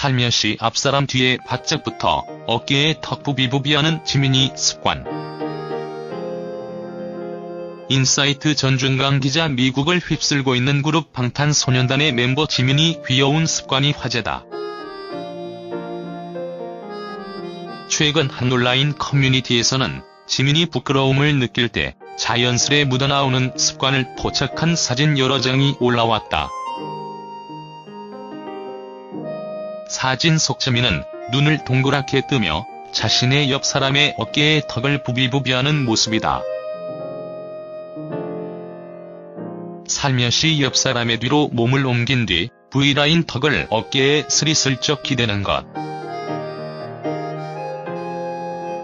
살며시 앞사람 뒤에 바짝 붙어 어깨에 턱 부비부비하는 지민이 습관. 인사이트 전준강 기자 미국을 휩쓸고 있는 그룹 방탄소년단의 멤버 지민이 귀여운 습관이 화제다. 최근 한 온라인 커뮤니티에서는 지민이 부끄러움을 느낄 때 자연스레 묻어나오는 습관을 포착한 사진 여러 장이 올라왔다. 사진 속 지민은 눈을 동그랗게 뜨며 자신의 옆 사람의 어깨에 턱을 부비부비하는 모습이다. 살며시 옆 사람의 뒤로 몸을 옮긴 뒤 V라인 턱을 어깨에 스리슬쩍 기대는 것.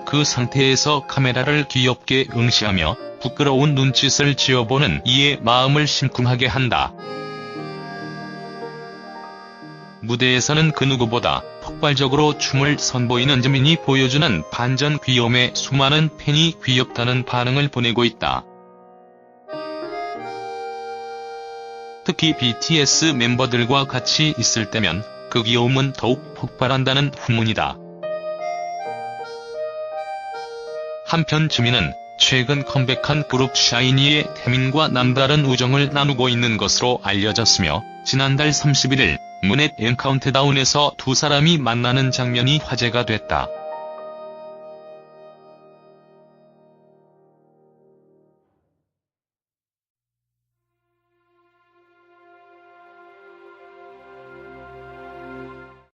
그 상태에서 카메라를 귀엽게 응시하며 부끄러운 눈짓을 지어보는 이의 마음을 심쿵하게 한다. 무대에서는 그 누구보다 폭발적으로 춤을 선보이는 지민이 보여주는 반전 귀여움에 수많은 팬이 귀엽다는 반응을 보내고 있다. 특히 BTS 멤버들과 같이 있을 때면 그 귀여움은 더욱 폭발한다는 후문이다. 한편 지민은 최근 컴백한 그룹 샤이니의 태민과 남다른 우정을 나누고 있는 것으로 알려졌으며 지난달 31일 문넷 앤카운트다운에서 두 사람이 만나는 장면이 화제가 됐다.